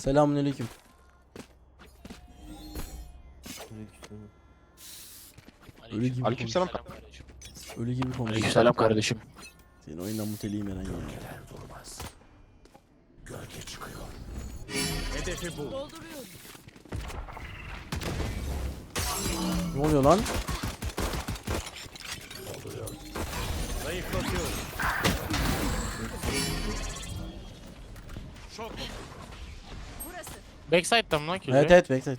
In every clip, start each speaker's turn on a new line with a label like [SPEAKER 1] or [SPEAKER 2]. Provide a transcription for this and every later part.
[SPEAKER 1] Selamünaleyküm. Ölü gibi.
[SPEAKER 2] Aleykümselam.
[SPEAKER 1] Ölü gibi konuşuyor.
[SPEAKER 3] Aleykümselam kardeşim.
[SPEAKER 1] Senin oyundan muteliyim Eren ya. Ne oluyor lan?
[SPEAKER 3] Backside'dan mı lan ki?
[SPEAKER 1] Evet evet backside.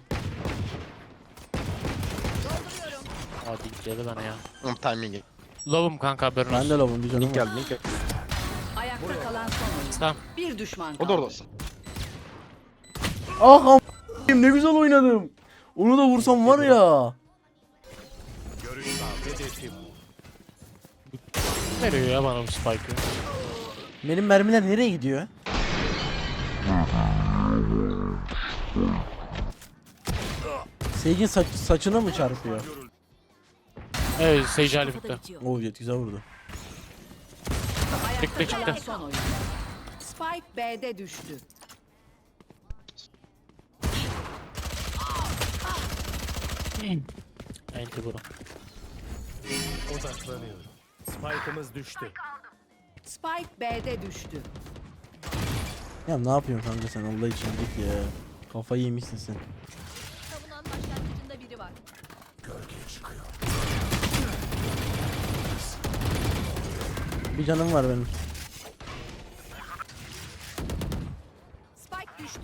[SPEAKER 3] Hadi geri bana ya.
[SPEAKER 2] Oğlum timing'i.
[SPEAKER 3] Love'um kanka haberin
[SPEAKER 1] Ben
[SPEAKER 3] olsun.
[SPEAKER 1] de lavum bir canım
[SPEAKER 2] Link
[SPEAKER 1] var.
[SPEAKER 2] geldi link geldi.
[SPEAKER 4] Ayakta kalan son oyuncu.
[SPEAKER 3] Tamam.
[SPEAKER 4] Bir düşman
[SPEAKER 2] O
[SPEAKER 4] kaldı.
[SPEAKER 2] da oradasın.
[SPEAKER 1] Ah am ne güzel oynadım. Onu da vursam var ya.
[SPEAKER 3] Veriyor ya bana bu spike'ı.
[SPEAKER 1] Benim mermiler nereye gidiyor? Sage'in saç, saçına mı çarpıyor?
[SPEAKER 3] Evet Sage Ali bitti.
[SPEAKER 1] Oo evet güzel vurdu.
[SPEAKER 3] Çıktı, çıktı.
[SPEAKER 4] Spike B'de düştü.
[SPEAKER 3] Enti bro.
[SPEAKER 5] Odaklanıyorum. Spike'ımız düştü.
[SPEAKER 4] Spike B'de düştü.
[SPEAKER 1] Ya ne yapıyorsun kanka sen Allah için git ya. Kafayı yemişsin sen.
[SPEAKER 6] Savunan başlangıcında biri var.
[SPEAKER 1] Bir canım var benim.
[SPEAKER 6] Spike düştü.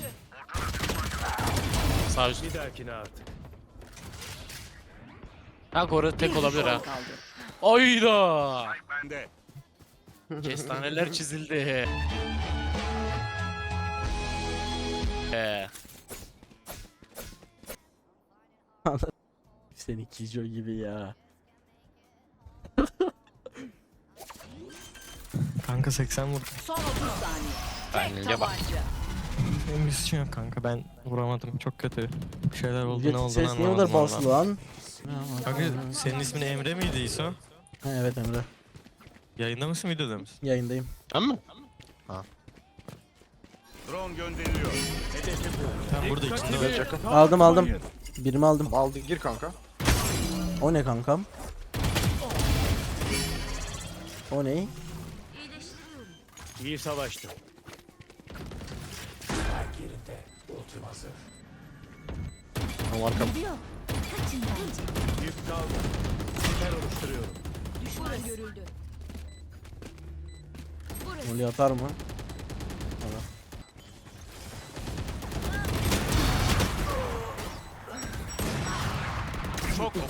[SPEAKER 3] Sağ üst.
[SPEAKER 5] Bir dahakine artık.
[SPEAKER 3] Kanka orada tek olabilir ha. Ayda.
[SPEAKER 5] Bende.
[SPEAKER 3] Kestaneler çizildi. Ee,
[SPEAKER 1] Seni Kijo gibi ya.
[SPEAKER 7] Kanka 80 vur.
[SPEAKER 4] Son 30 saniye. Tek
[SPEAKER 2] Bence bak.
[SPEAKER 4] tabanca.
[SPEAKER 7] Benim bir suçum yok kanka ben vuramadım çok kötü. Bir şeyler oldu ne olduğunu
[SPEAKER 1] ses niye o
[SPEAKER 7] anlamadım
[SPEAKER 1] kadar
[SPEAKER 7] valla.
[SPEAKER 1] baslı lan?
[SPEAKER 7] Kanka senin ismin Emre miydi İso?
[SPEAKER 1] Ha, evet Emre.
[SPEAKER 7] Yayında mısın videoda mısın?
[SPEAKER 1] Yayındayım.
[SPEAKER 2] Ben mi?
[SPEAKER 5] Drone gönderiliyor. Hedefi bu.
[SPEAKER 7] Tam burada içinde.
[SPEAKER 1] Aldım aldım. Birimi aldım.
[SPEAKER 2] Aldı gir kanka.
[SPEAKER 1] O ne kankam? O ne?
[SPEAKER 5] İyi savaştı.
[SPEAKER 2] Tamam arkam.
[SPEAKER 5] Yük kaldı. Siper oluşturuyorum.
[SPEAKER 6] Düşman görüldü.
[SPEAKER 1] Oli atar mı?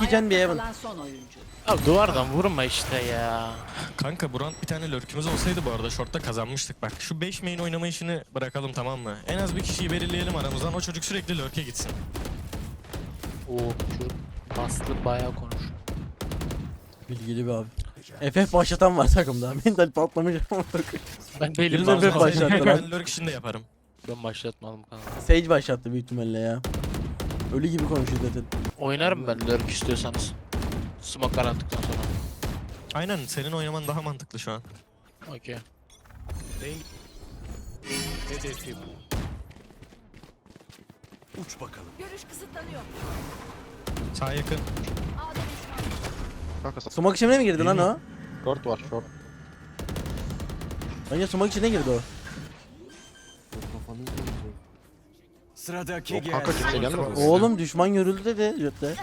[SPEAKER 1] İki can bir Evan.
[SPEAKER 4] kalan son oyuncu.
[SPEAKER 3] abi duvardan vurma işte ya.
[SPEAKER 7] Kanka Buran bir tane lurkümüz olsaydı bu arada shortta kazanmıştık bak. Şu 5 main oynama işini bırakalım tamam mı? En az bir kişiyi belirleyelim aramızdan o çocuk sürekli lurk'e gitsin.
[SPEAKER 3] Oo çocuk bastı bayağı konuş.
[SPEAKER 1] Bilgili bir abi. FF başlatan var takımda. Mental patlamış
[SPEAKER 3] Ben değilim.
[SPEAKER 1] Birine bir başlattı lan.
[SPEAKER 7] Ben lurk işini de yaparım.
[SPEAKER 3] Ben başlatmadım kanka.
[SPEAKER 1] Sage başlattı büyük ihtimalle ya. Ölü gibi konuşuyor zaten.
[SPEAKER 3] Oynarım ben lurk istiyorsanız. Smoke'lar attıktan sonra.
[SPEAKER 7] Aynen senin oynaman daha mantıklı şu an.
[SPEAKER 3] Okey.
[SPEAKER 5] Hedefi bu. Uç bakalım.
[SPEAKER 6] Görüş kısıtlanıyor.
[SPEAKER 7] Sağ yakın.
[SPEAKER 6] A'da düşman.
[SPEAKER 2] Kanka.
[SPEAKER 1] Sumak içine mi girdi lan o?
[SPEAKER 2] Short var short.
[SPEAKER 1] Bence sumak içine girdi o.
[SPEAKER 5] Sıradaki
[SPEAKER 2] Yok kanka kimse gelmedi.
[SPEAKER 1] Oğlum düşman görüldü dedi Jet'te.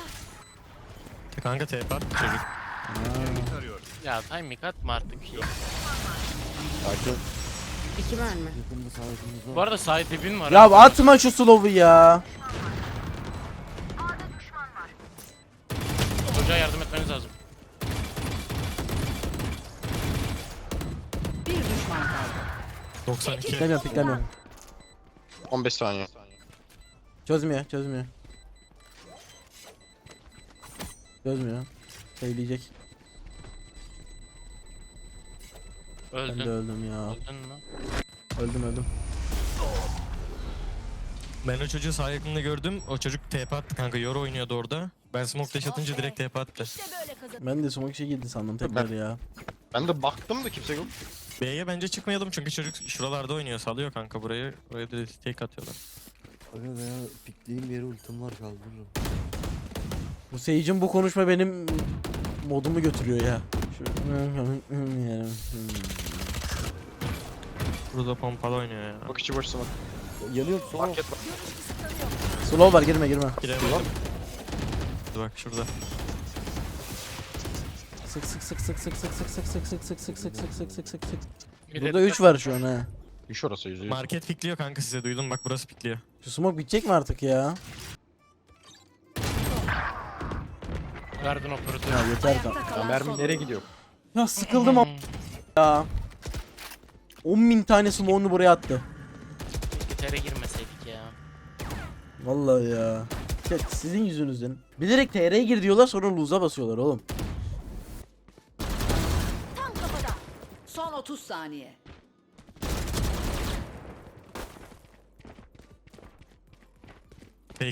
[SPEAKER 7] Kanka TP attı çocuk.
[SPEAKER 3] Ya timing atma artık ya.
[SPEAKER 2] Sakin.
[SPEAKER 4] İki mermi.
[SPEAKER 3] Bu arada side dibin var.
[SPEAKER 1] Ya
[SPEAKER 3] ha.
[SPEAKER 1] atma şu slow'u ya.
[SPEAKER 3] Çocuğa yardım etmeniz lazım.
[SPEAKER 4] Bir düşman kaldı.
[SPEAKER 7] 92.
[SPEAKER 1] Piklemiyorum piklemiyorum.
[SPEAKER 2] 15 saniye.
[SPEAKER 1] Çözmüyor çözmüyor. Çözmüyor. Söyleyecek. Ben de
[SPEAKER 3] Öldün.
[SPEAKER 1] öldüm ya.
[SPEAKER 3] Öldün mü?
[SPEAKER 1] Öldüm öldüm.
[SPEAKER 7] Ben o çocuğu sağ yakında gördüm. O çocuk TP attı kanka. Yoru oynuyordu orada. Ben smoke dash atınca direkt TP attı.
[SPEAKER 1] Ben de sumak içe girdi sandım tekrar ya.
[SPEAKER 2] Ben de baktım da kimse yok.
[SPEAKER 7] B'ye bence çıkmayalım çünkü çocuk şuralarda oynuyor. Salıyor kanka burayı. Buraya da tek atıyorlar.
[SPEAKER 8] Aga veya pikleyeyim bir yere ultim var kaldırırım.
[SPEAKER 1] Bu Sage'in bu konuşma benim modumu götürüyor ya. Şu...
[SPEAKER 7] Burada pompalı oynuyor ya.
[SPEAKER 2] Bak içi boş smoke.
[SPEAKER 8] Yanıyorum sonra.
[SPEAKER 2] Market var.
[SPEAKER 1] Slow var girme girme.
[SPEAKER 7] Giremedim. Bak şurada.
[SPEAKER 1] Sık sık sık sık sık sık sık sık sık sık sık sık sık sık sık sık sık sık. Burada 3 var şu an ha.
[SPEAKER 2] İş orası yüzde yüz.
[SPEAKER 7] Market pikliyor kanka size duydum bak burası pikliyor.
[SPEAKER 1] Şu smoke bitecek mi artık ya?
[SPEAKER 3] Verdin operatörü.
[SPEAKER 1] Ya yeter kanka.
[SPEAKER 2] Ya mermi nereye gidiyor?
[SPEAKER 1] Ya sıkıldım am- ya. 10.000 tane smoke'unu buraya attı.
[SPEAKER 3] Gitere girmeseydik ya.
[SPEAKER 1] Vallahi ya. Ya sizin yüzünüzden. Bilerek TR'ye gir diyorlar sonra lose'a basıyorlar oğlum.
[SPEAKER 6] Tam kafada.
[SPEAKER 4] Son 30 saniye.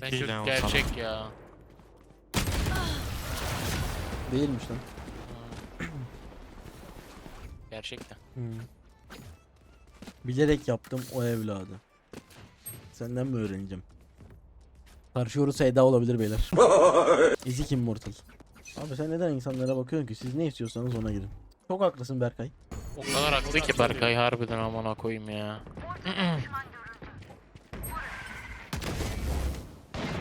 [SPEAKER 7] Fake
[SPEAKER 3] Ben
[SPEAKER 7] değil o
[SPEAKER 3] gerçek ya.
[SPEAKER 1] Değilmiş lan.
[SPEAKER 3] Gerçekten.
[SPEAKER 1] Hmm. Bilerek yaptım o evladı. Senden mi öğreneceğim? Karşı yorusu Eda olabilir beyler. Ezik Immortal. Abi sen neden insanlara bakıyorsun ki? Siz ne istiyorsanız ona girin. Çok haklısın Berkay.
[SPEAKER 3] O kadar haklı ki Berkay harbiden amına koyayım ya.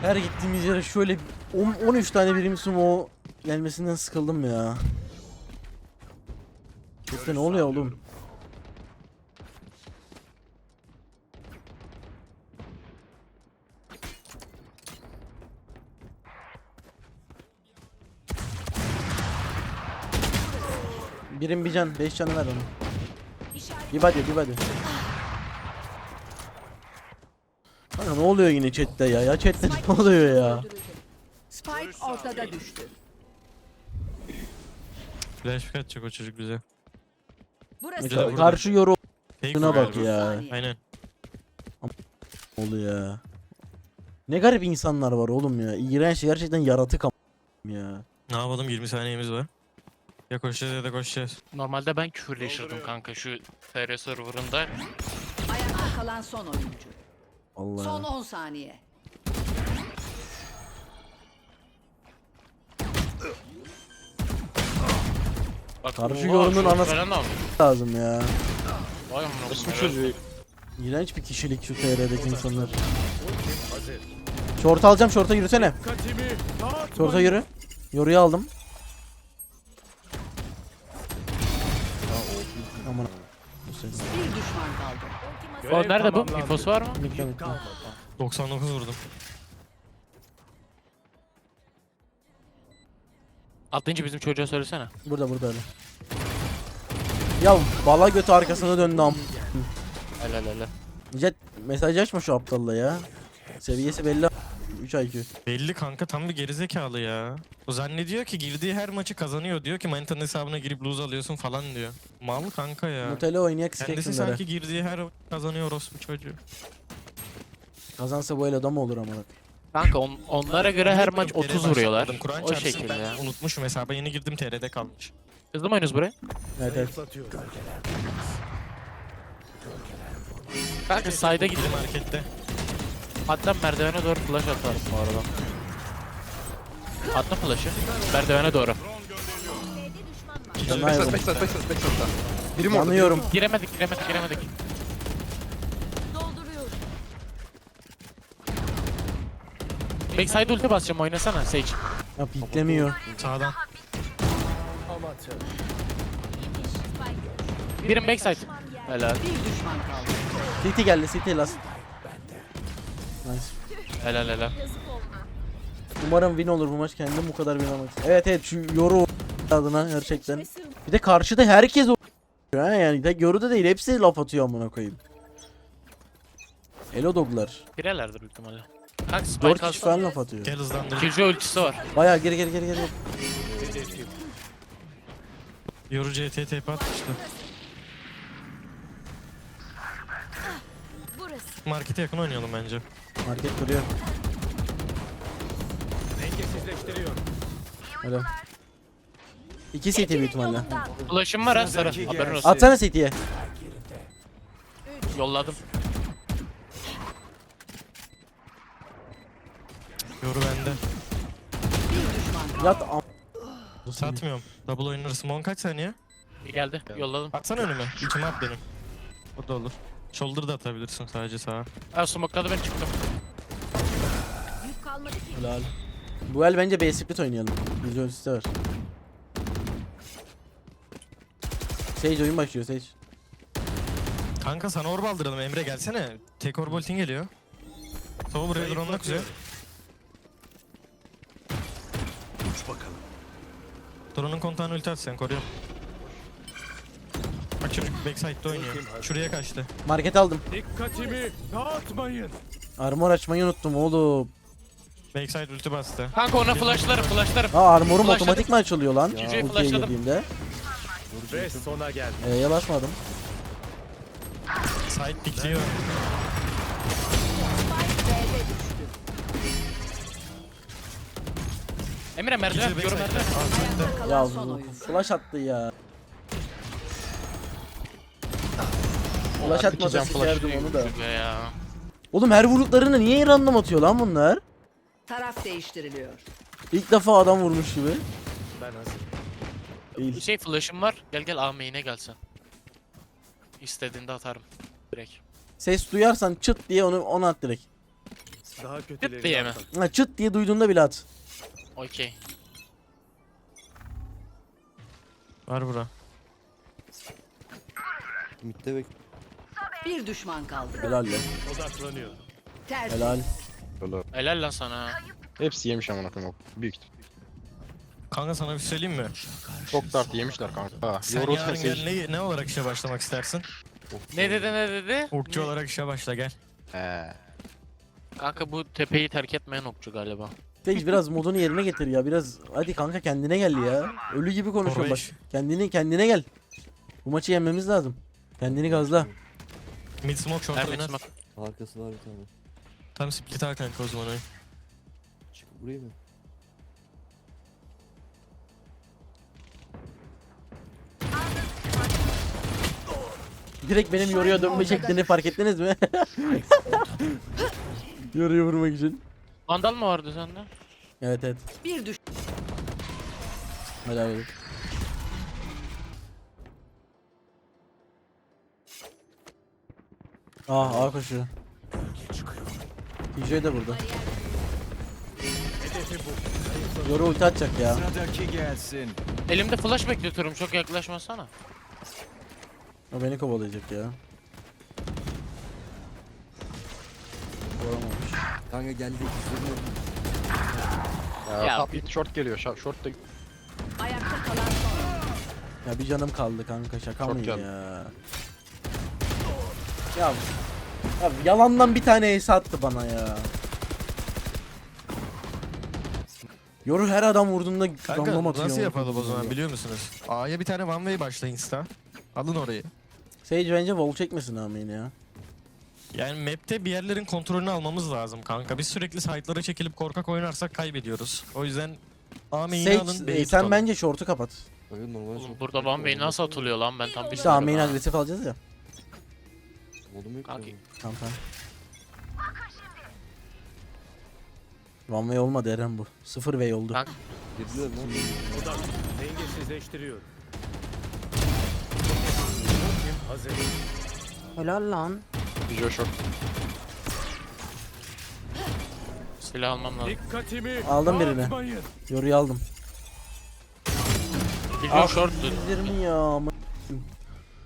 [SPEAKER 1] Her gittiğimiz yere şöyle 10 13 tane birim sumo gelmesinden sıkıldım ya. Chatte ne oluyor oğlum? Birim bir can, 5 canı ver onu. Bir body, bir body. Kanka ne oluyor yine chatte ya? Ya chatte ne oluyor ya?
[SPEAKER 4] Spike ortada düştü.
[SPEAKER 7] Flash pick atacak o çocuk bize.
[SPEAKER 6] Burası.
[SPEAKER 7] Güzel vurdu.
[SPEAKER 1] Karşı yoru
[SPEAKER 7] Fake
[SPEAKER 1] bak ya.
[SPEAKER 7] Aynen.
[SPEAKER 1] oluyor ya. Ne garip insanlar var oğlum ya. İğrenç gerçekten yaratık am- ya.
[SPEAKER 7] Ne yapalım 20 saniyemiz var. Ya koşacağız ya da koşacağız.
[SPEAKER 3] Normalde ben küfürleşirdim kanka şu TR serverında.
[SPEAKER 4] Ayakta kalan son oyuncu.
[SPEAKER 1] Allah.
[SPEAKER 4] Son 10 saniye.
[SPEAKER 3] Bak,
[SPEAKER 1] Karşı
[SPEAKER 3] oha,
[SPEAKER 1] yorumun
[SPEAKER 3] şu
[SPEAKER 1] anası- lazım ya.
[SPEAKER 3] Vay amına
[SPEAKER 2] Nasıl
[SPEAKER 3] koyayım,
[SPEAKER 2] çocuğu?
[SPEAKER 1] İğrenç bir kişilik şu TR'deki insanlar. Şort alacağım şorta yürüsene. Şorta yürü. Yoruyu aldım.
[SPEAKER 5] Görev
[SPEAKER 3] O nerede bu?
[SPEAKER 5] tamamlandı.
[SPEAKER 3] İnfosu var mı?
[SPEAKER 1] Mikro mikro.
[SPEAKER 7] 99 vurdum.
[SPEAKER 3] Atlayınca bizim çocuğa söylesene.
[SPEAKER 1] Burada burada öyle. Ya bala götü arkasına döndü am.
[SPEAKER 3] Helal helal.
[SPEAKER 1] Jet mesaj açma şu aptalla ya. Seviyesi belli. 3 IQ.
[SPEAKER 7] Belli kanka tam bir gerizekalı ya. O zannediyor ki girdiği her maçı kazanıyor. Diyor ki manitanın hesabına girip lose alıyorsun falan diyor. Mal kanka ya.
[SPEAKER 1] Mutele oynayak
[SPEAKER 7] Kendisi
[SPEAKER 1] skeksinlere.
[SPEAKER 7] sanki girdiği her kazanıyor orospu çocuğu.
[SPEAKER 1] Kazansa bu el adam olur ama.
[SPEAKER 3] Kanka on, onlara göre her maç
[SPEAKER 7] TR'ye
[SPEAKER 3] 30 vuruyorlar.
[SPEAKER 7] Kur'an
[SPEAKER 3] O
[SPEAKER 7] çarpsın
[SPEAKER 3] şekilde
[SPEAKER 7] ben
[SPEAKER 3] ya.
[SPEAKER 7] unutmuşum hesaba yeni girdim TR'de kalmış.
[SPEAKER 3] Hızlı mı oynuyoruz buraya?
[SPEAKER 1] Evet evet.
[SPEAKER 3] Kanka sayda gidelim.
[SPEAKER 7] markette.
[SPEAKER 3] Hatta merdivene doğru flash atarım bu arada. Atla flash'ı. Merdivene doğru.
[SPEAKER 6] Var.
[SPEAKER 1] Yanıyorum.
[SPEAKER 2] Backside, backside, backside, backside'da. Birim orada.
[SPEAKER 1] Yanıyorum.
[SPEAKER 3] Giremedik giremedik giremedik.
[SPEAKER 6] Dolduruyorum.
[SPEAKER 3] Backside ulti basacağım oynasana Sage.
[SPEAKER 1] Ya piklemiyor.
[SPEAKER 7] Sağdan.
[SPEAKER 3] Birim backside. Helal.
[SPEAKER 1] City geldi City last. Nice.
[SPEAKER 3] Helal helal.
[SPEAKER 1] Umarım win olur bu maç kendim bu kadar win almak. Evet evet şu yoru adına gerçekten. Bir de karşıda herkes o ha yani tek yoru da değil hepsi laf atıyor amına koyayım. Elo doglar.
[SPEAKER 3] Girelerdir büyük ihtimalle. Kanka
[SPEAKER 1] 4
[SPEAKER 3] spike
[SPEAKER 1] kişi
[SPEAKER 3] alsana.
[SPEAKER 1] falan laf atıyor.
[SPEAKER 7] Gel hızlandır.
[SPEAKER 3] Killjoy ultisi var.
[SPEAKER 1] Baya geri geri geri geri.
[SPEAKER 7] Yoru CT TP atmıştı.
[SPEAKER 6] Burası.
[SPEAKER 7] Markete yakın oynayalım bence.
[SPEAKER 1] Market duruyor.
[SPEAKER 5] Dengesizleştiriyorum.
[SPEAKER 1] Öyle. İki CT büyük ihtimalle.
[SPEAKER 3] Flash'ım var ha sarı. Haberin olsun.
[SPEAKER 1] Atsana CT'ye.
[SPEAKER 3] Yolladım.
[SPEAKER 7] Yoru bende.
[SPEAKER 1] Yat am...
[SPEAKER 7] Satmıyorum. Double oyunları Simon kaç saniye?
[SPEAKER 3] Geldi. Yolladım.
[SPEAKER 7] Atsana önüme. İçime at benim. O da olur. Shoulder da atabilirsin sadece sağa.
[SPEAKER 3] Ha smokladı ben çıktım.
[SPEAKER 1] Helal. Bu el bence B split oynayalım. Biz ölçüsü var. Sage oyun başlıyor Sage.
[SPEAKER 7] Kanka sana orb aldıralım Emre gelsene. Tek orb ultin geliyor. Sova buraya drone'la kuzey.
[SPEAKER 5] Uç bakalım.
[SPEAKER 7] Drone'un kontağını ulti at sen koruyorum. Bak çocuk backside'de oynuyor. Şuraya kaçtı.
[SPEAKER 1] Market aldım.
[SPEAKER 5] Dikkatimi dağıtmayın.
[SPEAKER 1] Armor açmayı unuttum oğlum.
[SPEAKER 7] Backside ulti bastı.
[SPEAKER 3] Kanka ona flashlarım flashlarım.
[SPEAKER 1] Aa armorum
[SPEAKER 3] Flashladım.
[SPEAKER 1] otomatik mi açılıyor lan?
[SPEAKER 8] Ya.
[SPEAKER 1] Ultiye
[SPEAKER 3] flashladım.
[SPEAKER 1] girdiğimde.
[SPEAKER 5] Ve sona geldi.
[SPEAKER 1] E'ye basmadım.
[SPEAKER 7] Side pikliyor.
[SPEAKER 3] Emre merdiven.
[SPEAKER 7] Backside'de.
[SPEAKER 3] merdiven.
[SPEAKER 1] Ya bu flash attı ya. Flash atmasa sikerdim onu da.
[SPEAKER 3] Ya.
[SPEAKER 1] Oğlum her vurduklarını niye random atıyor lan bunlar?
[SPEAKER 4] Taraf değiştiriliyor.
[SPEAKER 1] İlk defa adam vurmuş gibi.
[SPEAKER 5] Ben hazırım.
[SPEAKER 3] Bir
[SPEAKER 1] Değil.
[SPEAKER 3] şey flash'ım var. Gel gel A main'e gelsen. İstediğinde atarım. Direkt.
[SPEAKER 1] Ses duyarsan çıt diye onu onu at direkt.
[SPEAKER 5] Daha kötüleri
[SPEAKER 3] diye mi?
[SPEAKER 5] yapalım.
[SPEAKER 1] Ha, çıt diye duyduğunda bile at.
[SPEAKER 3] Okey.
[SPEAKER 7] Var bura.
[SPEAKER 8] Mid'de bek.
[SPEAKER 4] Bir düşman kaldı.
[SPEAKER 1] Helal lan.
[SPEAKER 5] Odaklanıyor.
[SPEAKER 4] Tersi.
[SPEAKER 1] Helal.
[SPEAKER 2] Böyle.
[SPEAKER 3] Helal lan sana.
[SPEAKER 2] Hepsi yemiş amına koyayım. Büyük.
[SPEAKER 7] Kanka sana bir şey söyleyeyim mi?
[SPEAKER 2] Çok dart yemişler kanka.
[SPEAKER 7] Sen
[SPEAKER 2] Yoru
[SPEAKER 7] yarın gel ne, ne olarak işe başlamak istersin?
[SPEAKER 3] Ne dedi ne dedi?
[SPEAKER 7] Okçu olarak işe başla gel.
[SPEAKER 2] He.
[SPEAKER 3] Kanka bu tepeyi terk etmeyen okçu galiba.
[SPEAKER 1] Sage biraz modunu yerine getir ya. Biraz hadi kanka kendine gel ya. Ölü gibi konuşuyorsun bak. Kendini kendine gel. Bu maçı yenmemiz lazım. Kendini gazla.
[SPEAKER 7] Mid smoke short
[SPEAKER 3] Her
[SPEAKER 7] oynar.
[SPEAKER 8] Arkası var bir tane.
[SPEAKER 7] Tam split al kanka o zaman oyun.
[SPEAKER 8] Çık buraya mı?
[SPEAKER 1] Direkt benim yoruya dönme şeklini fark ettiniz mi? Yoruya vurmak için.
[SPEAKER 3] Vandal mı vardı sende?
[SPEAKER 1] Evet evet.
[SPEAKER 4] Bir düş.
[SPEAKER 1] Helal olsun. Ah A koşuyor. TJ de burada. Yoru ulti atacak ya.
[SPEAKER 5] Sıradaki gelsin.
[SPEAKER 3] Elimde flash bekletiyorum çok yaklaşmasana.
[SPEAKER 1] O beni kovalayacak ya. Vuramamış.
[SPEAKER 8] Kanka geldi.
[SPEAKER 2] Ya,
[SPEAKER 3] Ya.
[SPEAKER 2] top mid short geliyor. Short, short da
[SPEAKER 4] Ayakta kalan son.
[SPEAKER 1] Ya bir canım kaldı kanka şaka
[SPEAKER 2] Çok
[SPEAKER 1] mı ya? Ya ya yalandan bir tane ace attı bana ya. Yoru her adam vurduğunda
[SPEAKER 7] Kanka nasıl yapalım o zaman biliyor musunuz? A'ya bir tane one way başla insta. Alın orayı.
[SPEAKER 1] Sage bence wall çekmesin amin ya.
[SPEAKER 7] Yani map'te bir yerlerin kontrolünü almamız lazım kanka. Biz sürekli site'lara çekilip korkak oynarsak kaybediyoruz. O yüzden A main'i alın
[SPEAKER 1] Sage
[SPEAKER 7] B'yi
[SPEAKER 1] e, sen
[SPEAKER 7] tutalım.
[SPEAKER 1] bence short'u kapat.
[SPEAKER 3] Oğlum burada Van Bey nasıl atılıyor lan ben tam
[SPEAKER 1] İşte
[SPEAKER 3] bilmiyorum.
[SPEAKER 1] Amin agresif alacağız ya.
[SPEAKER 3] Kanki.
[SPEAKER 8] ya.
[SPEAKER 1] Tamam tamam. One way olmadı Eren bu. Sıfır way oldu.
[SPEAKER 3] Kanka.
[SPEAKER 8] Girdiler lan.
[SPEAKER 5] Odak. Dengesizleştiriyorum. Hazır.
[SPEAKER 1] Helal lan.
[SPEAKER 2] Video short.
[SPEAKER 3] Silah almam lazım.
[SPEAKER 5] Dikkatimi
[SPEAKER 1] Aldım birini.
[SPEAKER 5] dağıtmayın.
[SPEAKER 1] Yoruyu aldım.
[SPEAKER 3] Video short
[SPEAKER 1] 120 ya. ama-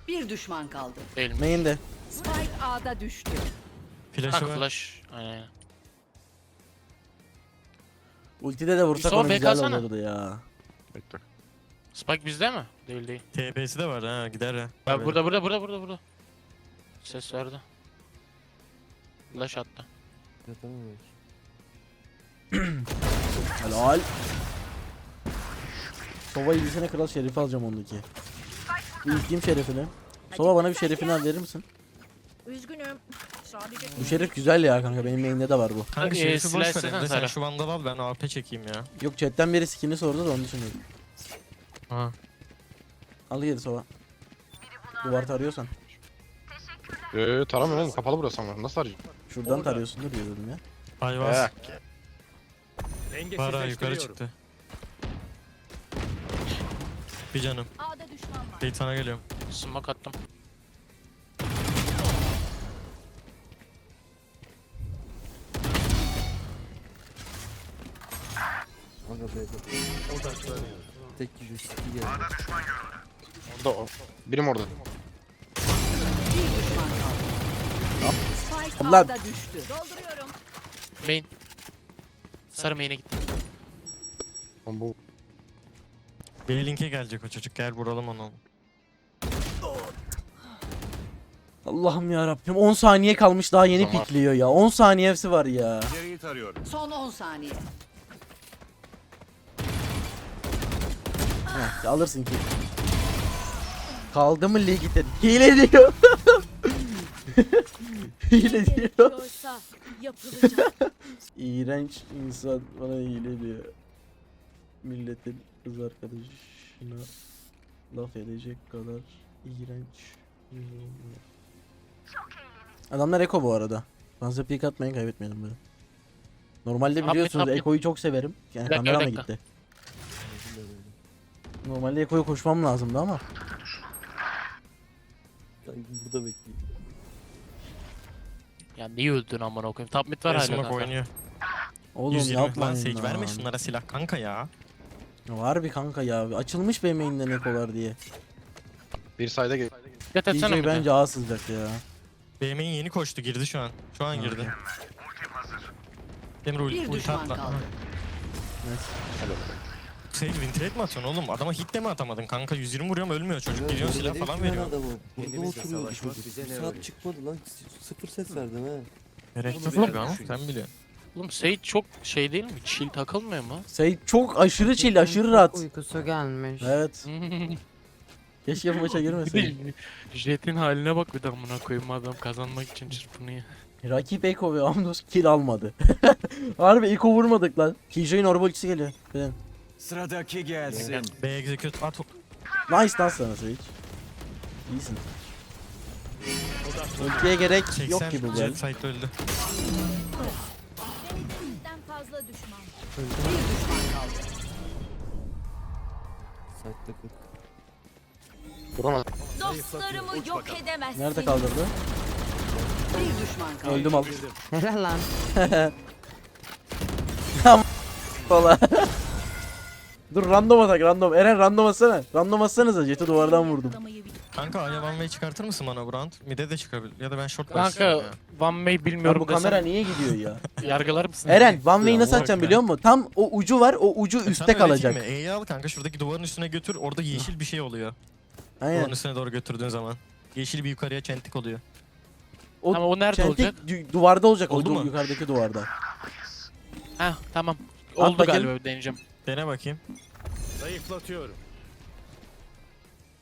[SPEAKER 4] Bir düşman kaldı.
[SPEAKER 3] değil mi?
[SPEAKER 1] Main'de.
[SPEAKER 4] Spike A'da düştü.
[SPEAKER 7] Flash'ı
[SPEAKER 3] Kanka
[SPEAKER 7] var.
[SPEAKER 3] flash. Aynen.
[SPEAKER 1] Ultide de vursak
[SPEAKER 3] Mustafa,
[SPEAKER 1] onu güzel olurdu ya.
[SPEAKER 2] Bekle.
[SPEAKER 3] Spike bizde mi? Değil değil.
[SPEAKER 7] TP'si de var ha gider ha.
[SPEAKER 3] Ya burada burada burada burada burada. Ses verdi. Flash attı.
[SPEAKER 8] Ya tamam belki.
[SPEAKER 1] Helal. Sova ilgisine kral şerifi alacağım ondaki. İlgim şerefini. Sova bana bir şerifini al verir misin?
[SPEAKER 6] Üzgünüm. Sadece
[SPEAKER 1] Bu şerif güzel ya kanka benim main'de de var bu.
[SPEAKER 7] Kanka
[SPEAKER 3] Ee,
[SPEAKER 7] şerifi
[SPEAKER 3] silah
[SPEAKER 7] boş ver
[SPEAKER 3] istesene
[SPEAKER 7] Emre sen şu vandal al ben AP çekeyim ya.
[SPEAKER 1] Yok chatten biri skin'i sordu da onu düşünüyorum.
[SPEAKER 7] Ha.
[SPEAKER 1] Al geri Sova. Duvar tarıyorsan.
[SPEAKER 2] Eee taramıyorum oğlum kapalı burası ama nasıl arayacağım?
[SPEAKER 1] Şuradan tarıyorsundur diye dedim ya.
[SPEAKER 7] Ayvaz.
[SPEAKER 2] He.
[SPEAKER 7] Para yukarı
[SPEAKER 5] Dengesizleştiriyorum.
[SPEAKER 7] çıktı. Bir canım.
[SPEAKER 6] A'da düşman var.
[SPEAKER 7] Geliyorum.
[SPEAKER 3] Smoke attım.
[SPEAKER 8] Kanka B'de.
[SPEAKER 5] Odaklanıyorum.
[SPEAKER 8] Tek kişi city geldi.
[SPEAKER 2] Orada o. Birim orada.
[SPEAKER 4] Bir düşman kaldı. Spike
[SPEAKER 1] Allah-
[SPEAKER 4] A'da düştü.
[SPEAKER 6] Dolduruyorum.
[SPEAKER 3] Main. Sarı main'e gitti.
[SPEAKER 2] Lan bu
[SPEAKER 7] B-Link'e gelecek o çocuk. Gel vuralım onu.
[SPEAKER 1] Allah'ım ya Rabbim 10 saniye kalmış daha yeni
[SPEAKER 2] Tamam.
[SPEAKER 1] pikliyor ya. 10 saniyesi var ya.
[SPEAKER 5] İleriyi tarıyorum.
[SPEAKER 4] Son 10 saniye.
[SPEAKER 1] Heh, ya alırsın ki. Kaldı mı ligde? Hile diyor. hile diyor. İğrenç insan bana hile diyor. Milletin kız arkadaşına laf edecek kadar iğrenç. Adamlar Eko bu arada. Fazla pik atmayın kaybetmeyelim böyle. Normalde biliyorsunuz. Eko'yu çok severim. Yani
[SPEAKER 3] dakika,
[SPEAKER 1] da
[SPEAKER 3] dakika.
[SPEAKER 1] gitti. Normalde Eko'yu koşmam lazımdı ama.
[SPEAKER 8] Sanki burada bekliyor.
[SPEAKER 3] Ya niye öldün amına koyayım? Top mid var hala
[SPEAKER 7] Smoke
[SPEAKER 3] kanka.
[SPEAKER 7] oynuyor.
[SPEAKER 1] Oğlum
[SPEAKER 7] 120
[SPEAKER 1] yapmayın
[SPEAKER 7] lan Sage verme şunlara silah kanka ya.
[SPEAKER 1] Var bir kanka ya. Açılmış be main'den Eko'lar diye.
[SPEAKER 2] bir sayda gel.
[SPEAKER 3] Dikkat etsene
[SPEAKER 1] DJ
[SPEAKER 3] bir de.
[SPEAKER 1] bence ağ sızacak ya.
[SPEAKER 7] B-Main yeni koştu girdi şu an. Şu an girdi. Demir
[SPEAKER 4] Bir
[SPEAKER 7] ulti
[SPEAKER 4] düşman
[SPEAKER 7] atla.
[SPEAKER 4] kaldı.
[SPEAKER 7] Sage win trade mi atıyorsun oğlum? Adama hit de mi atamadın kanka? 120 vuruyorum ölmüyor çocuk.
[SPEAKER 8] Ya
[SPEAKER 7] Geliyor silah
[SPEAKER 8] değil
[SPEAKER 7] falan veriyor.
[SPEAKER 8] Burada
[SPEAKER 5] Kendimizle
[SPEAKER 8] oturuyordu
[SPEAKER 5] savaşmak
[SPEAKER 8] çocuk.
[SPEAKER 5] bize
[SPEAKER 8] Bir
[SPEAKER 5] ne
[SPEAKER 8] saat
[SPEAKER 5] öğretir?
[SPEAKER 8] çıkmadı lan. Sıfır ses verdim he.
[SPEAKER 7] Gerek
[SPEAKER 5] Oğlum,
[SPEAKER 7] gibi ama sen biliyorsun.
[SPEAKER 3] Oğlum Sage çok şey değil mi? Chill takılmıyor mu?
[SPEAKER 1] Şey çok aşırı chill, aşırı rahat.
[SPEAKER 9] Uykusu gelmiş.
[SPEAKER 1] Evet. Keşke bu maça
[SPEAKER 3] de Jet'in haline bak bir de amına koyayım adam kazanmak için çırpınıyor.
[SPEAKER 1] Rakip Eko ve Amdos kill almadı. Harbi Eko vurmadık lan. Killjoy'un orba ultisi geliyor. Benim.
[SPEAKER 5] Sıradaki gelsin.
[SPEAKER 7] B execute at.
[SPEAKER 1] Nice lan sana Sage. İyisin. Ultiye gerek
[SPEAKER 7] 80
[SPEAKER 1] yok gibi bu el.
[SPEAKER 7] jet site öldü.
[SPEAKER 6] Denizden fazla düşman.
[SPEAKER 4] Bir düşman kaldı.
[SPEAKER 8] Site'da kırk.
[SPEAKER 2] Vuramaz.
[SPEAKER 6] Dostlarımı yok edemezsin.
[SPEAKER 1] Nerede kaldırdı?
[SPEAKER 4] Bir düşman kaldı.
[SPEAKER 1] Öldüm al.
[SPEAKER 9] Helal lan.
[SPEAKER 1] Falan. Dur random atak random. Eren random atsana. Random atsanıza Jet'i duvardan vurdum.
[SPEAKER 7] Kanka Aya One Way çıkartır mısın bana bu round? Mid'e de çıkabilir. Ya da ben short
[SPEAKER 3] Kanka
[SPEAKER 7] başlayayım ya.
[SPEAKER 3] One Way
[SPEAKER 1] Ya
[SPEAKER 3] bilmiyorum
[SPEAKER 1] bu
[SPEAKER 3] desem
[SPEAKER 1] kamera niye gidiyor ya?
[SPEAKER 3] yargılar mısın?
[SPEAKER 1] Eren One Way'i nasıl
[SPEAKER 7] ya.
[SPEAKER 1] biliyor musun? Tam o ucu var o ucu
[SPEAKER 7] E,
[SPEAKER 1] üstte kalacak.
[SPEAKER 7] mi? E'yi al kanka şuradaki duvarın üstüne götür. Orada yeşil bir şey oluyor.
[SPEAKER 1] Aynen.
[SPEAKER 7] Duvarın üstüne doğru götürdüğün zaman. Yeşil bir yukarıya çentik oluyor.
[SPEAKER 1] O
[SPEAKER 3] Ama o nerede
[SPEAKER 1] çentik
[SPEAKER 3] olacak?
[SPEAKER 1] du- duvarda olacak.
[SPEAKER 7] Oldu
[SPEAKER 1] o du-
[SPEAKER 7] mu?
[SPEAKER 1] yukarıdaki duvarda.
[SPEAKER 3] Heh tamam. Oldu
[SPEAKER 1] bakayım.
[SPEAKER 3] galiba deneyeceğim.
[SPEAKER 7] Dene bakayım.
[SPEAKER 5] Zayıflatıyorum.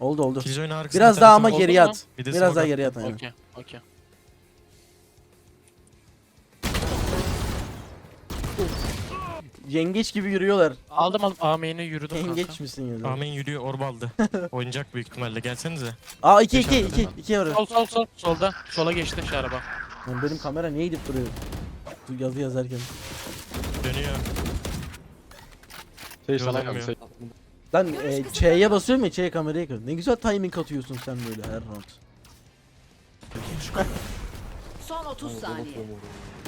[SPEAKER 1] Oldu oldu.
[SPEAKER 7] Killjoy'un
[SPEAKER 1] Biraz
[SPEAKER 7] bir
[SPEAKER 1] daha ama geriye
[SPEAKER 3] mu?
[SPEAKER 1] at.
[SPEAKER 7] Bir de
[SPEAKER 1] Biraz
[SPEAKER 7] smoke
[SPEAKER 1] daha
[SPEAKER 7] at.
[SPEAKER 1] geriye at aynen.
[SPEAKER 3] Okey okey.
[SPEAKER 1] Yengeç gibi yürüyorlar.
[SPEAKER 3] Aldım aldım. A main'e yürüdüm
[SPEAKER 1] Yengeç
[SPEAKER 3] kanka.
[SPEAKER 1] misin ya?
[SPEAKER 7] Amen yürüyor orb aldı. Oynayacak büyük ihtimalle. Gelsenize.
[SPEAKER 1] Aa 2
[SPEAKER 7] Beş
[SPEAKER 1] 2
[SPEAKER 7] arkada
[SPEAKER 1] 2 2 var.
[SPEAKER 3] Sol sol sol. Solda. Sola geçti şu araba.
[SPEAKER 1] Lan benim kamera niye gidip duruyor? Bu yazı yazarken.
[SPEAKER 7] Dönüyor.
[SPEAKER 2] Şey geldi. Şey.
[SPEAKER 1] Lan e, Ç'ye basıyorum ya Ç'ye kamerayı kır. Ne güzel timing atıyorsun sen böyle her round.
[SPEAKER 4] Son 30
[SPEAKER 8] Orada
[SPEAKER 4] saniye.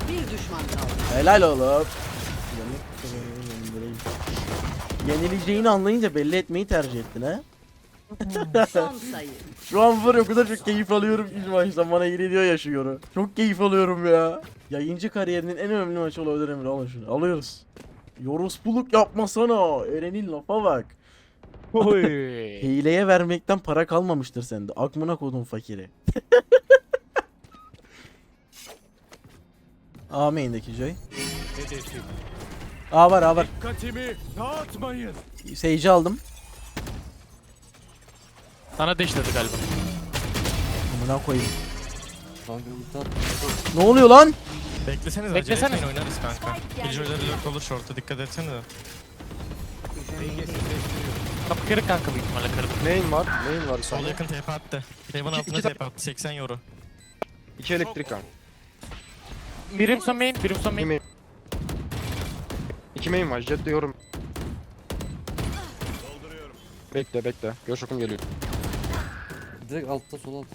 [SPEAKER 4] Bir düşman kaldı.
[SPEAKER 1] Helal oğlum. Yenileceğini anlayınca belli etmeyi tercih ettin ha.
[SPEAKER 4] Son sayı.
[SPEAKER 1] Şu an var ya o kadar çok keyif alıyorum ki maçtan bana yeni diyor ya şu yoru. Çok keyif alıyorum ya. Yayıncı kariyerinin en önemli maçı olabilir Emre alın şunu. Alıyoruz. Yorospuluk yapmasana. Eren'in lafa bak.
[SPEAKER 3] Oy.
[SPEAKER 1] Hileye vermekten para kalmamıştır sende. Aklına kodun fakiri. A main'deki Joy. A var A var.
[SPEAKER 5] Dikkatimi dağıtmayın.
[SPEAKER 1] Sage'i aldım.
[SPEAKER 3] Sana deşledi galiba.
[SPEAKER 1] Amına koyayım. Ne oluyor lan?
[SPEAKER 7] Beklesenize.
[SPEAKER 3] Beklesene.
[SPEAKER 7] Beklesene. oynarız kanka.
[SPEAKER 4] Yerleştirildi.
[SPEAKER 7] lurk olur short'a dikkat etsene de.
[SPEAKER 3] Kapı kırık kanka büyük ihtimalle kırdım.
[SPEAKER 2] Main var. Main var.
[SPEAKER 7] Sol yakın TP attı. Heaven
[SPEAKER 2] İki-
[SPEAKER 7] altına
[SPEAKER 2] iki
[SPEAKER 7] TP attı. 80 euro.
[SPEAKER 2] İki elektrik kanka.
[SPEAKER 3] Birim son main, birim son
[SPEAKER 2] İki
[SPEAKER 3] main.
[SPEAKER 2] main. İki main var. Jet diyorum. Bekle bekle. Göz okum geliyor.
[SPEAKER 8] Direkt altta sol alt.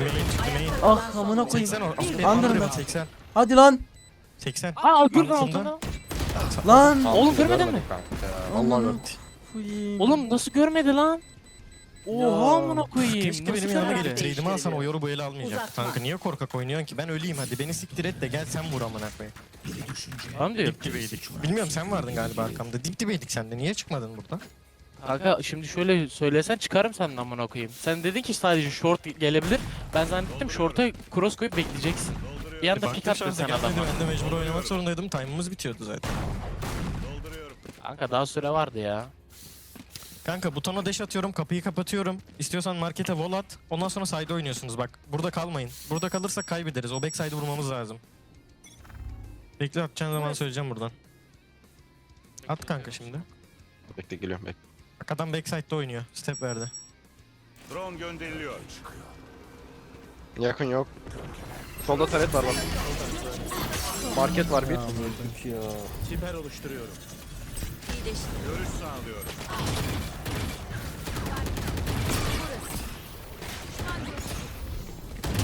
[SPEAKER 7] Main çıktı main.
[SPEAKER 1] Ah amına koyayım.
[SPEAKER 7] 80 o.
[SPEAKER 4] Bir
[SPEAKER 1] Andırın
[SPEAKER 7] Andırın
[SPEAKER 1] ben.
[SPEAKER 7] 80.
[SPEAKER 1] Hadi lan.
[SPEAKER 7] 80.
[SPEAKER 3] Aa gördün
[SPEAKER 7] Altında.
[SPEAKER 3] altında.
[SPEAKER 1] Lan.
[SPEAKER 3] Oğlum görmedin mi?
[SPEAKER 2] Allah
[SPEAKER 1] koyayım.
[SPEAKER 3] Oğlum nasıl görmedi lan? Oha
[SPEAKER 1] Ya.
[SPEAKER 3] amına koyayım.
[SPEAKER 7] Keşke
[SPEAKER 3] Nasıl
[SPEAKER 7] benim yanıma
[SPEAKER 3] görmedi?
[SPEAKER 7] gelip trade'imi alsan o yoru bu ele almayacak.
[SPEAKER 4] Uzatma.
[SPEAKER 7] Kanka niye korkak oynuyorsun ki? Ben öleyim hadi beni siktir et de gel sen vur amına koyayım.
[SPEAKER 3] Tamam diyor.
[SPEAKER 7] Dip dibeydik. Bilmiyorum sen vardın galiba arkamda. Dip dibeydik sen de. Niye çıkmadın burada?
[SPEAKER 3] Kanka şimdi şöyle söylesen çıkarım senden amına koyayım. Sen dedin ki sadece short gelebilir. Ben zannettim short'a cross koyup bekleyeceksin. Bir anda
[SPEAKER 7] E,
[SPEAKER 3] pick
[SPEAKER 7] baktım
[SPEAKER 3] attın
[SPEAKER 7] şansa
[SPEAKER 3] sen
[SPEAKER 7] gelmedi.
[SPEAKER 3] adama.
[SPEAKER 7] Ben de mecbur oynamak zorundaydım. Time'ımız bitiyordu zaten.
[SPEAKER 3] Kanka daha süre vardı ya.
[SPEAKER 7] Kanka butona dash atıyorum, kapıyı kapatıyorum. İstiyorsan markete wall at. Ondan sonra side oynuyorsunuz bak. Burada kalmayın. Burada kalırsak kaybederiz. O backside'ı vurmamız lazım. Bekle atacağın zaman söyleyeceğim buradan. At kanka şimdi.
[SPEAKER 2] Bekle geliyorum bekle.
[SPEAKER 7] Bak adam backside'da oynuyor. Step verdi.
[SPEAKER 5] Drone gönderiliyor.
[SPEAKER 2] Yakın yok. Solda taret var bak. Market var bir.
[SPEAKER 8] Ya.
[SPEAKER 5] Siper oluşturuyorum. Görüş sağlıyorum.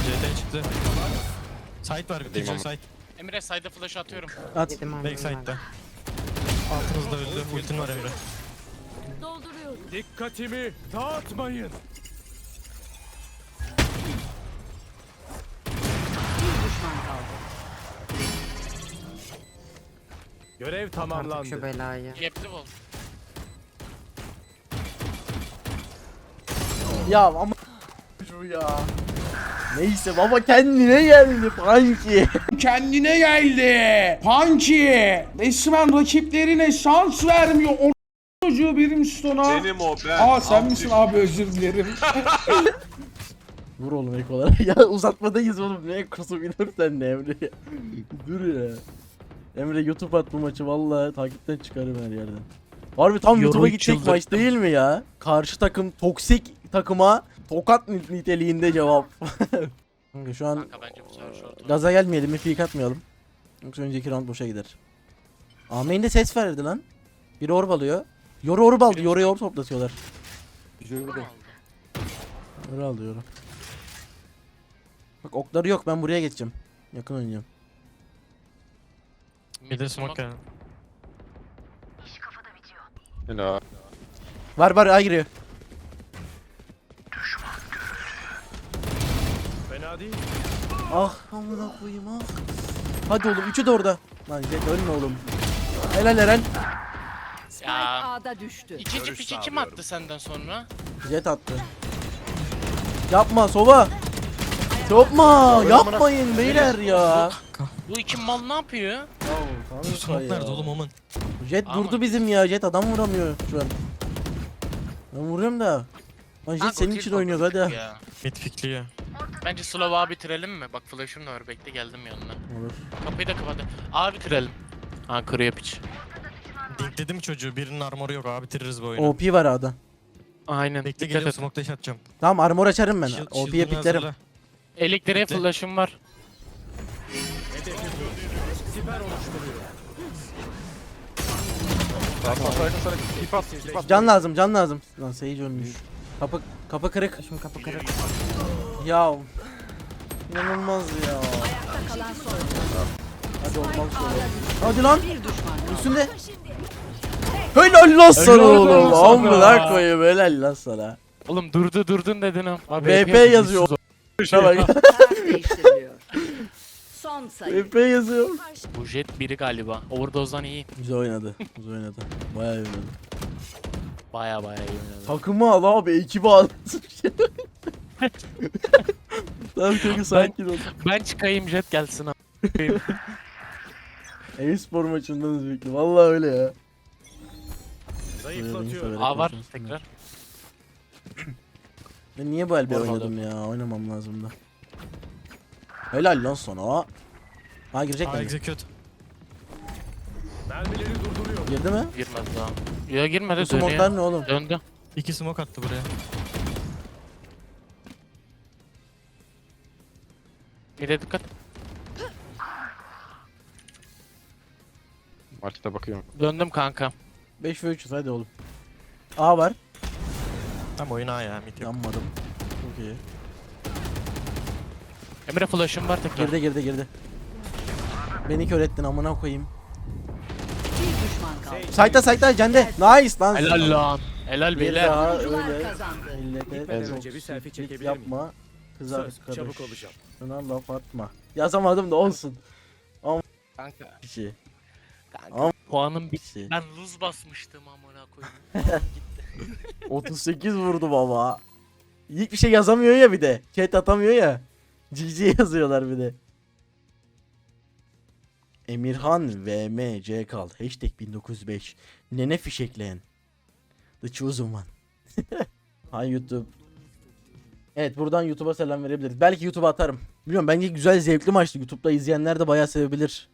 [SPEAKER 7] CT çıktı. Side var kill
[SPEAKER 2] ama.
[SPEAKER 7] side.
[SPEAKER 3] Emre side'a flash atıyorum.
[SPEAKER 1] At.
[SPEAKER 7] Backside'da. Altınızda öldü. Ultin var Emre.
[SPEAKER 5] Dikkatimi dağıtmayın.
[SPEAKER 4] Bir düşman kaldı.
[SPEAKER 5] Görev
[SPEAKER 9] Artık şu
[SPEAKER 5] tamamlandı.
[SPEAKER 9] belayı.
[SPEAKER 3] Yepli bol.
[SPEAKER 1] Ya ama şu ya. Neyse baba kendine geldi Panki.
[SPEAKER 10] kendine geldi. Punky resmen rakiplerine şans vermiyor. O çocuğu birim stona.
[SPEAKER 5] Benim o ben.
[SPEAKER 10] Aa sen misin abi özür dilerim.
[SPEAKER 1] Vur oğlum ek olarak. ya uzatmadayız oğlum. Ne ekosu bir dur sen de Emre. ya. dur ya. Emre YouTube at bu maçı vallahi takipten çıkarım her yerden. Harbi tam
[SPEAKER 3] Yorum
[SPEAKER 1] YouTube'a gidecek
[SPEAKER 3] çıldırttım.
[SPEAKER 1] maç değil mi ya? Karşı takım toksik takıma tokat ni- niteliğinde cevap. Kanka şu an
[SPEAKER 3] Kanka bence bu sefer short.
[SPEAKER 1] gaza gelmeyelim mi peek atmayalım. Yoksa önceki round boşa gider. Ameyn'de ses verdi lan. Biri orb alıyor. Yoru orb aldı. Yoru'ya orb toplatıyorlar.
[SPEAKER 8] Şöyle de.
[SPEAKER 1] Yoru aldı yoru. Bak okları yok ben buraya geçeceğim. Yakın oynayacağım.
[SPEAKER 7] Bir de smoke geldi.
[SPEAKER 2] Helal.
[SPEAKER 1] Var var ay giriyor.
[SPEAKER 5] Fena değil.
[SPEAKER 1] Ah amına koyayım ah. Hadi oğlum üçü de orada. Lan Jet ölme oğlum. Helal Eren.
[SPEAKER 4] Spike
[SPEAKER 3] Ya.
[SPEAKER 4] A'da düştü.
[SPEAKER 3] İkinci
[SPEAKER 5] Görüş
[SPEAKER 3] piki kim
[SPEAKER 5] sağlıyorum.
[SPEAKER 3] attı senden sonra?
[SPEAKER 1] Jet attı. Yapma sova. Yapma yapmayın beyler ya.
[SPEAKER 3] Bu iki mal ne yapıyor?
[SPEAKER 7] Smoke nerede oğlum omun?
[SPEAKER 1] Jet
[SPEAKER 3] Ama-
[SPEAKER 1] durdu bizim ya. Jet adam vuramıyor şu an. Ben vuruyorum da. Lan Jet senin için oynuyoruz hadi.
[SPEAKER 3] doldurduk ya.
[SPEAKER 7] Mid pikliyor.
[SPEAKER 3] Bence Slova bitirelim mi? Bak flash'ım da var bekle geldim yanına.
[SPEAKER 1] Olur.
[SPEAKER 3] Kapıyı da kapadı. A bitirelim. Ha kırıyor piç.
[SPEAKER 7] Dinkledim çocuğu. Birinin armoru yok abi bitiririz bu oyunu.
[SPEAKER 1] OP var A'da.
[SPEAKER 3] Aynen.
[SPEAKER 7] Bekle
[SPEAKER 3] Dikkat
[SPEAKER 7] geliyorum
[SPEAKER 3] et.
[SPEAKER 7] smoke dash atacağım.
[SPEAKER 1] Tamam armor açarım ben.
[SPEAKER 7] Shield-
[SPEAKER 1] OP'ye
[SPEAKER 7] shield'ını
[SPEAKER 1] piklerim.
[SPEAKER 7] hazırla.
[SPEAKER 3] Elektriğe flash'ım var.
[SPEAKER 2] Sağ sağ sağ sağ at. At.
[SPEAKER 1] Can lazım can lazım. Lan Sage ölmüş. Kapı kapı kırık.
[SPEAKER 9] Şimdi kapı kırık.
[SPEAKER 1] Ya. İnanılmaz ya. Hadi olmaz
[SPEAKER 4] düştü.
[SPEAKER 1] Hadi lan.
[SPEAKER 4] Bir düşman kaldı.
[SPEAKER 1] Üstünde. Helal lan sana
[SPEAKER 3] Helal
[SPEAKER 1] oğlum.
[SPEAKER 3] sana.
[SPEAKER 1] Amına koyayım helal lan sana.
[SPEAKER 3] Oğlum durdu durdun dedin
[SPEAKER 1] VP
[SPEAKER 3] VP
[SPEAKER 1] yazıyor. Şuna bak.
[SPEAKER 4] Taraf değiştiriliyor. Son sayı.
[SPEAKER 1] VP yazıyor.
[SPEAKER 3] Bu jet biri galiba. Overdose'dan iyi.
[SPEAKER 1] Güzel oynadı. Güzel oynadı. Bayağı iyi oynadı.
[SPEAKER 3] Baya baya iyi oynadı.
[SPEAKER 1] Takımı al abi ekibi al. Tamam kanka sakin ol.
[SPEAKER 3] Ben çıkayım jet gelsin abi.
[SPEAKER 1] E-spor maçından zevkli. Vallahi öyle ya.
[SPEAKER 5] Zayıflatıyorum.
[SPEAKER 3] A var tekrar.
[SPEAKER 1] Ben niye bu elbe oynadım ya? Oynamam lazımdı. Helal lan sana. Ha girecek
[SPEAKER 7] Aa
[SPEAKER 1] mi?
[SPEAKER 7] execute.
[SPEAKER 5] Mermileri durduruyor.
[SPEAKER 1] Girdi mi?
[SPEAKER 3] Girmez daha. Ya girmedi
[SPEAKER 1] Bu smoklar
[SPEAKER 3] dönüyor.
[SPEAKER 1] ne oğlum?
[SPEAKER 3] Döndü.
[SPEAKER 7] İki smoke attı buraya.
[SPEAKER 3] Bir de dikkat.
[SPEAKER 2] Markete bakıyorum.
[SPEAKER 3] Döndüm kanka.
[SPEAKER 1] 5 ve 300 hadi oğlum. A var.
[SPEAKER 7] Tam oyun A ya mid yok.
[SPEAKER 1] Yanmadım. Çok iyi.
[SPEAKER 3] Emre flash'ım var tekrar.
[SPEAKER 1] Girdi girdi girdi. Beni kör ettin amına koyayım.
[SPEAKER 4] Bir düşman kaldı.
[SPEAKER 1] Sayta sayta cende. Nice lan.
[SPEAKER 3] Helal lan. Helal
[SPEAKER 1] Bir
[SPEAKER 3] beyler.
[SPEAKER 1] daha
[SPEAKER 4] Oyuncular
[SPEAKER 1] öyle.
[SPEAKER 4] kazandı.
[SPEAKER 1] Millete
[SPEAKER 5] Gitmeden
[SPEAKER 1] çok
[SPEAKER 5] önce bir selfie
[SPEAKER 1] yapma. Kız
[SPEAKER 5] Söz çabuk olacağım.
[SPEAKER 1] Şuna laf atma. Yazamadım da olsun.
[SPEAKER 3] Kanka.
[SPEAKER 1] Kişi.
[SPEAKER 3] Kanka. Puanım bitti. Ben lose basmıştım amına koyayım.
[SPEAKER 1] 38 vurdu baba. Hiçbir şey yazamıyor ya bir de. Chat atamıyor ya. GG yazıyorlar bir de. Emirhan VMC kal. Hashtag 1905. Nene fişekleyen. The chosen one. Hay YouTube. Evet buradan YouTube'a selam verebiliriz. Belki YouTube'a atarım. Biliyorum bence güzel zevkli maçtı. YouTube'da izleyenler de bayağı sevebilir.